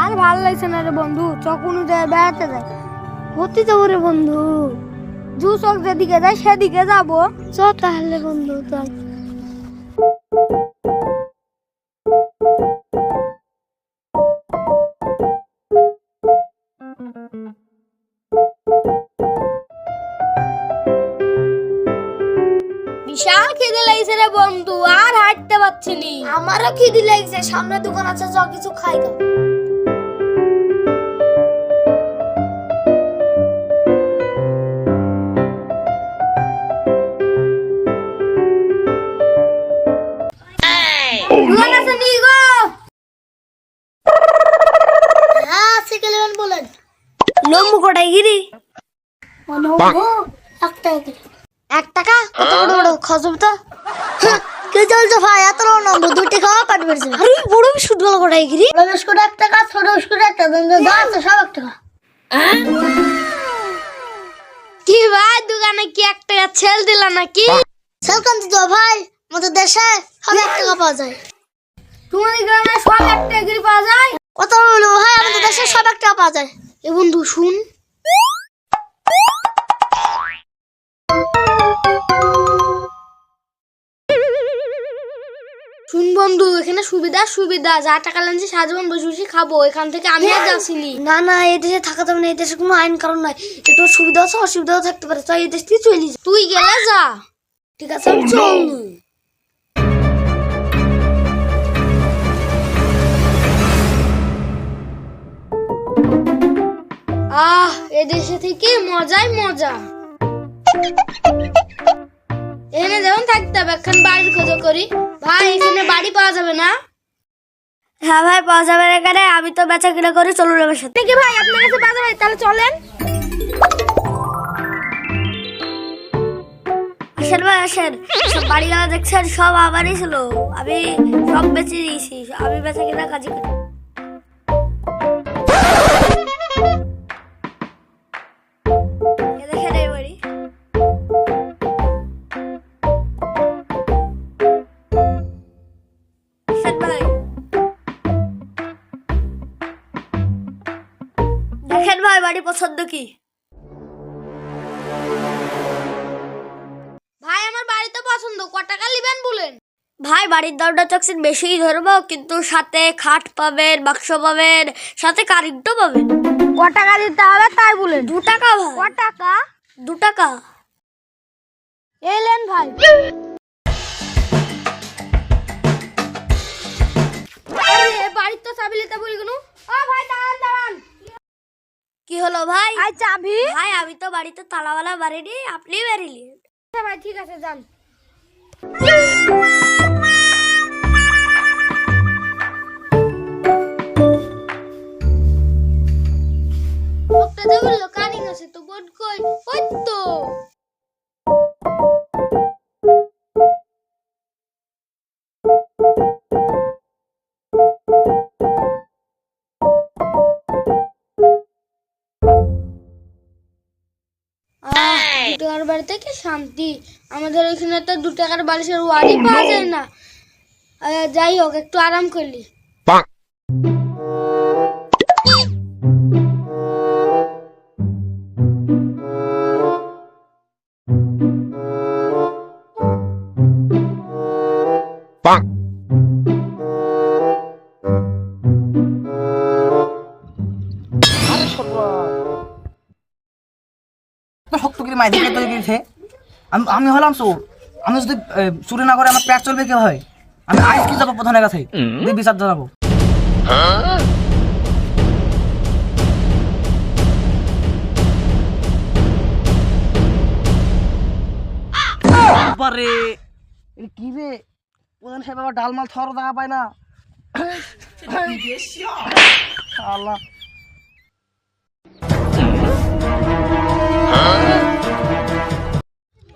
আর ভালো লাগছে না রে বন্ধু চক অনুযায়ী বেড়াতে যাই হতে যাব রে বন্ধু। জু চক যেদিকে যাই সেদিকে যাব। চ তাহলে বন্ধু চল। বিশাল খিদে লাগছে রে বন্ধু আর হাঁটতে পারছি নি। আমারও খিদে লাগছে সামনে দোকান আছে চ কিছু খাই গা বলেন। লম্বু কোটাই গিরি? এক টাকা করে। এক টাকা? কত বড় বড় খজব তো। কে চলছে ভাই? এত বড় নম্বর দুই টাকা কাট পেরেছে আরে বড় কোটাই গিরি? বড় বিস্কুট এক টাকা ছোট বিস্কুট এক টাকা সব এক টাকা। কি ভাই দোকানে কি এক টাকা ছেল দিলা নাকি? ছেল কান্তি তো ভাই আমাদের দেশে সব এক টাকা পাওয়া যায়। তোমাদের গ্রামে সব এক টাকা করে পাওয়া যায়? কত বলো ভাই আমাদের দেশে সব এক টাকা পাওয়া যায়। এ বন্ধু শুন। শুন বন্ধু এখানে সুবিধা সুবিধা। যা টাকা লাগছে সারাজীবন বসে বসে খাব। এখান থেকে আমি আর যাচ্ছিনি না না এই দেশে থাকা যাবে না এই দেশে কোনো আইন কারণ নাই। একটু সুবিধা আছে অসুবিধাও থাকতে পারে। তাই এই দেশ থেকে চলে যা। তুই গেলে যা। ঠিক আছে আমি চল আহ এ দেশে থেকে মজাই মজা। এখানে যেমন থাকতে হবে এখন বাড়ির খোঁজ করি। ভাই এখানে বাড়ি পাওয়া যাবে না? হ্যাঁ ভাই পাওয়া যাবে এখানে। আমি তো বেচা কিনা করি চলুন আমার সাথে। কি ভাই আপনার কাছে পাওয়া যাবে তাহলে চলেন। আসেন ভাই আসেন। সব বাড়িগুলো দেখছেন সব আমারই ছিল। আমি সব বেঁচে দিয়েছি আমি বেচা কিনা কাজে করি। বাড়ি পছন্দ কি? ভাই আমার বাড়ি তো পছন্দ। ক টাকা নেবেন বলেন? ভাই বাড়ির দামটা চকসিন বেশিই ধরবো কিন্তু সাথে খাট পাবেন বাক্স পাবেন সাথে কারেন্টও পাবেন। ক টাকা দিতে হবে তাই বলেন। দু টাকা ভাই। ক টাকা? দু টাকা। এলেন ভাই। বাড়ির তো চাবি নিতে বলি কোনো ও ভাই দাঁড়ান দাঁড়ান। কি হলো ভাই? আই চাবি ভাই আমি তো বাড়িতে তালাওয়ালা বাড়িনি আপনি বেরিলি আচ্ছা ভাই ঠিক আছে যান। টাকার বাড়িতে কি শান্তি। আমাদের ওইখানে তো দু টাকার বালিশের ওয়ারি পাওয়া যায় না। যাই হোক, একটু আরাম করলি। দিকে আমি আমি হলাম চোর। আমি যদি চুরি না করে আমার পেট চলবে হয় আমি আইস যাব প্রধানের কাছে বিচার জানাব। বাবারে কি রে? প্রধান সাহেব আবার ডাল মাল থর দেখা পায় না। আল্লাহ।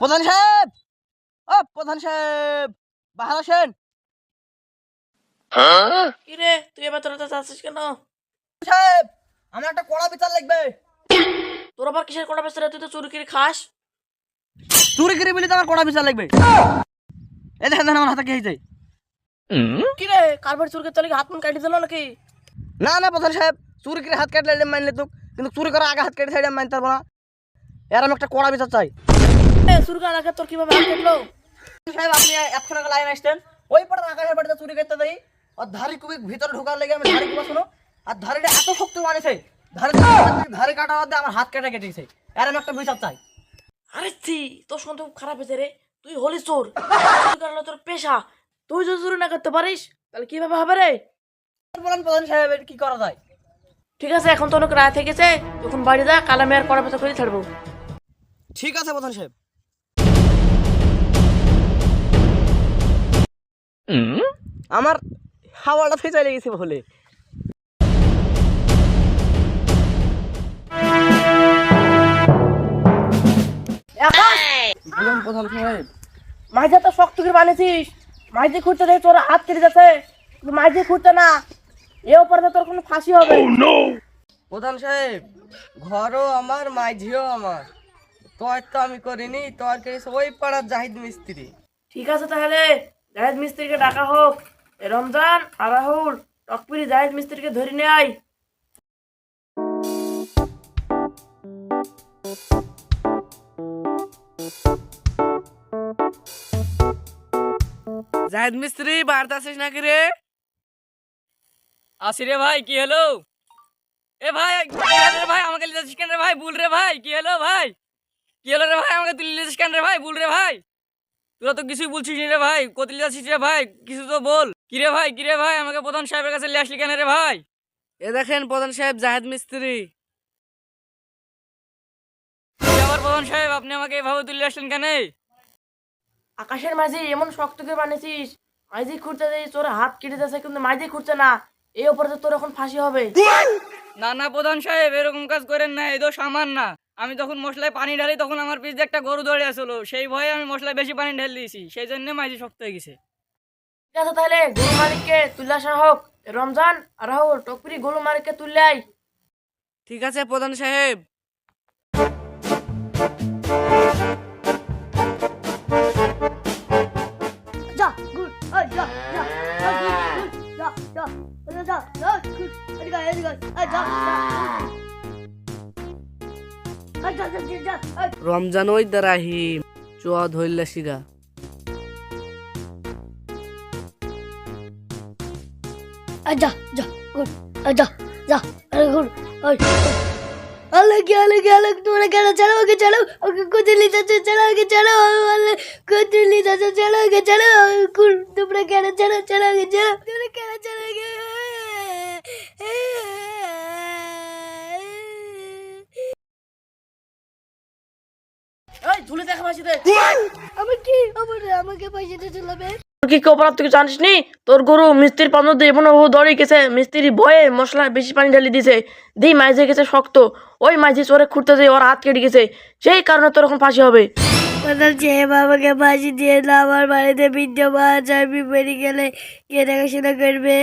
প্রধান সাহেব! ও প্রধান সাহেব! বাহার আসেন কিরে তুই এবার তোরা চাচ্ছিস কেন? সাহেব আমার একটা কড়া বিচার লাগবে। তোর আবার কিসের কটা বেসরে তুই তো চুরি করে খাস। চুরি করে বলি তো আমার কড়া বিচার লাগবে। এই দেখেন দেখেন আমার হাতে কি হয়েছে? কিরে কারবার চুরকে তোর হাত মুন কাটি দিল নাকি? না না প্রধান সাহেব চুরি করে হাত কাটলে মানলে তো কিন্তু চুরি করা আগে হাত কেটে সাইডে মানতে পারব না। এর আমি একটা কড়া বিচার চাই। তোর কীভাবে হাত কাটলো? সাহেব আপনি এখন আগে লাইন আসতেন। ওই আকাশের বাড়িতে চুরি করতে দেই আর ধারি কুবি ভিতরে ঢোকার লেগে আমি ধারি কুবা শুনো। আর ধারিটা এত শক্ত মানেছে ধারি ধারি কাটা বাদ আমার হাত কেটে কেটেছে। এর আমি একটা বিচার চাই। আরে ছি তোর সন্দেহ খারাপ হয়েছে রে। তুই হলি চোর। তোর পেশা। তুই যদি চুরি না করতে পারিস তাহলে কীভাবে হবে রে? বলেন প্রধান সাহেব কি করা যায়? ঠিক আছে এখন তো অনেক রায় থেকেছে তখন বাড়ি যা কাল আমি আর কড়া করে ছাড়বো। ঠিক আছে প্রধান সাহেব। আমার হাওয়াটা ফেঁচে লেগেছে বলে। প্রধান সাহেব। মাঝে তো শক্ত করে বানিয়েছিস। মাঝে খুঁড়তে তোর হাত কেটে যাচ্ছে। মাঝে খুঁড়তে না। এ ওপরে তোর কোনো ফাঁসি হবে। প্রধান সাহেব ঘরও আমার মাঝিও আমার। তোর তো আমি করিনি তোর করেছে ওই পাড়ার জাহিদ মিস্ত্রি। ঠিক আছে তাহলে। জাহেদ মিস্ত্রিকে ডাকা হোক। এ রমজান আর রাহুল টকপিরি জাহেদ মিস্ত্রিকে ধরে নিয়ে আয়। জাহেদ মিস্ত্রি, বাড়তে আসিস নাকি রে? আসি রে ভাই, কি হলো? এ ভাই রে ভাই? আমাকে লিজাছিস কেন রে ভাই? ভুল রে ভাই, কি হলো ভাই? কি হলো রে ভাই? আমাকে তুই লিজাছিস কেন রে ভাই? ভুল রে ভাই? তোরা তো কিছুই বলছিস রে ভাই কোথায় লিজাছিস রে ভাই কিছু তো বল। কি রে ভাই কি রে ভাই আমাকে প্রধান সাহেবের কাছে লিয়ে আসলি কেন রে ভাই? এ দেখেন প্রধান সাহেব জাহেদ মিস্ত্রি। আবার প্রধান সাহেব আপনি আমাকে এভাবে তুলে আসলেন কেন? আকাশের মাঝে এমন শক্ত করে বানিয়েছিস মাঝে খুঁড়তে দেয় তোর হাত কেটে যাচ্ছে কিন্তু মাঝে খুঁড়ছে না এই ওপরে তো তোর এখন ফাঁসি হবে। না না প্রধান সাহেব এরকম কাজ করেন না এই দোষ আমার না। আমি যখন মশলায় পানি ঢালি তখন আমার পিছনে একটা গরু দৌড়ে আসলো। সেই ভয়ে আমি মশলায় বেশি পানি ঢেলে দিয়েছি। সেই জন্য মাঝে শক্ত হয়ে গেছে। ঠিক আছে তাহলে গরু মালিককে তুলে আসা হোক। রমজান রাহুল টকরি গরু মালিককে আয়। ঠিক আছে প্রধান সাহেব। যা রমজান ওই রাহিম চুয়া ধরলে শিগা যা ওকে এই ঝুলে দেখা ফাঁসিতে আমার কি? আমার আমাকে পয়সা দিতে কি অপরাধ তুই জানিস নি? তোর গরু মিস্ত্রির পানো দিয়ে এমন ও দড়ি গেছে মিস্ত্রি ভয়ে মশলা বেশি পানি ঢালি দিছে। দিই মাঝে গেছে শক্ত। ওই মাঝে চোরে খুঁড়তে দিয়ে ওর হাত কেটে গেছে। সেই কারণে তোর এখন ফাঁসি হবে। কোথাও চেয়ে বাবাকে ফাঁসি দিয়ে না আমার বাড়িতে বেরিয়ে গেলে কে দেখাশোনা করবে?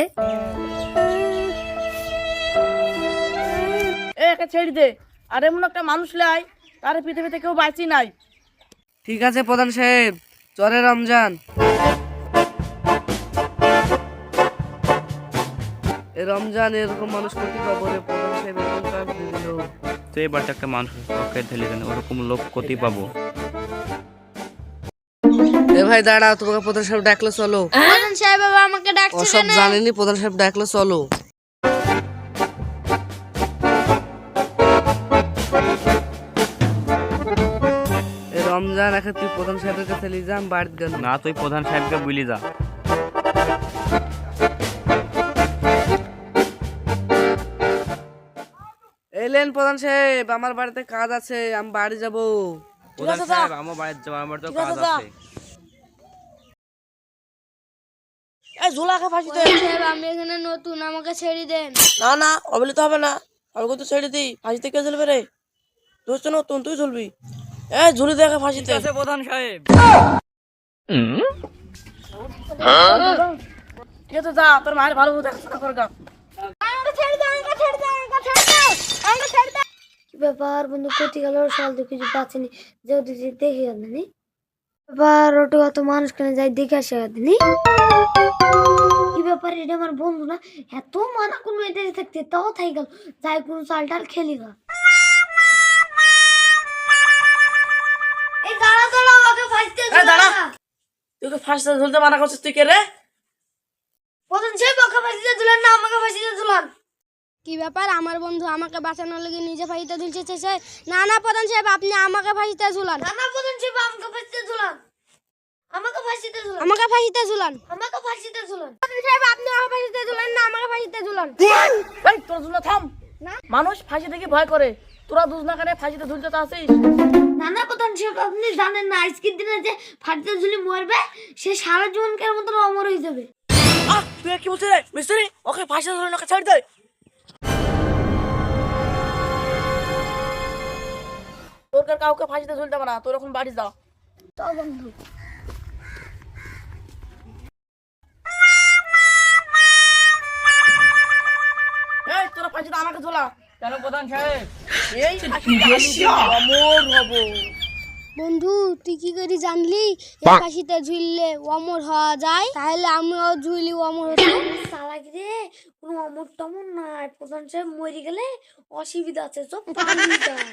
একে ছেড়ে দে। আর এমন একটা মানুষ লাই। তার পৃথিবীতে কেউ বাঁচি নাই। ঠিক আছে প্রধান সাহেব চরে রমজান। এ রমজান এরকম মানুষ কোটি পাবো রে প্রধান সাহেব এরকম কাজ দিল তো এবার তো একটা মানুষ পকেট ঢেলে দেন ওরকম লোক কতি পাবো। এ ভাই দাঁড়াও তোমাকে প্রধান সাহেব ডাকলো চলো। প্রধান সাহেব বাবা আমাকে ডাকছে ওসব জানেনি প্রধান সাহেব ডাকলো চলো। এখন তুই প্রধান সাহেবের কাছে নিয়ে যাম বাড়িতে গেল। না তুই প্রধান সাহেবকে বলি যা। এলেন প্রধান সাহেব আমার বাড়িতে কাজ আছে আমি বাড়ি যাব। প্রধান সাহেব আমার বাড়িতে যাব আমার তো কাজ আছে। এই ঝোলাকে ফাঁসি দে। সাহেব আমি এখানে নতুন আমাকে ছেড়ে দেন। না না অবলি তো হবে না। আমাকে তো ছেড়ে দিই। ফাঁসিতে কে চলবে রে। তুই তো নতুন তুই চলবি এ ঝুলি দেখে ফাঁসিতে আছে প্রধান সাহেব। যা তোর মায়ের ভালো কর গা। ব্যাপার বন্ধু কোটি গেল সাল তো কিছু পাচ্ছিনি। যেহেতু দেখি ওটা অত মানুষ কেন যাই দেখে আসে কি ব্যাপার এটা আমার বন্ধু না? এত মানা কোনো থাকতে তাও থাই গেল। যাই কোনো চাল টাল খেলি গা। দাঁড়া আমাকে ফাঁসতে এই দাঁড়া। তুই তো ফার্স্টে ঝুলতে মানা করছিস তুই কে রে? প্রথম সেই ফাঁসিতে না আমাকে ফাঁসিতে তুলান কি ব্যাপার? আমার বন্ধু আমাকে বাঁচানোর লেগে নিজে ফাঁসিতে ঝুলছে সে না না প্রধান সাহেব আপনি আমাকে ফাঁসিতে ঝুলান। নানা প্রথম সেই আমাকে ফাঁসিতে তুলান আমাকে ফাঁসিতে তুলান আমাকে ফাঁসিতে ঝুলান। আমাকে ফাঁসিতে প্রধান সাহেব আপনি আমাকে ফাঁসিতে ঝুলান না আমাকে ফাঁসিতে ঝুলান। এই তোরা ঝুলে থাম। মানুষ ফাঁসি থেকে ভয় করে। তোরা দুজ না কেন ফাঁসিতে ঝুলতে তো আসিস নানা সাহেব আপনি জানেন না আজকের দিনে যে ফাটিতে ঝুলি মরবে সে সারা জীবনকার মতন অমর হয়ে যাবে। আহ তুই কি বলছিস রে? মিস্ত্রি ওকে ঝুলে ওকে ছাড় দে। তোর কাউকে ফাঁসিতে ঝুলতে না তোর এখন বাড়ি যা। তো বন্ধু। এই তোরা ফাঁসিতে আমাকে ঝোলা। কেন প্রধান সাহেব এই অমর হব। বন্ধু তুই কি করে জানলি? এই ফাঁসিতে ঝুললে অমর হওয়া যায় তাহলে আমিও ঝুলি অমর হতো চালাকি রে কোনো অমর টমর নাই। প্রধান সাহেব মরে গেলে অসুবিধা আছে যায়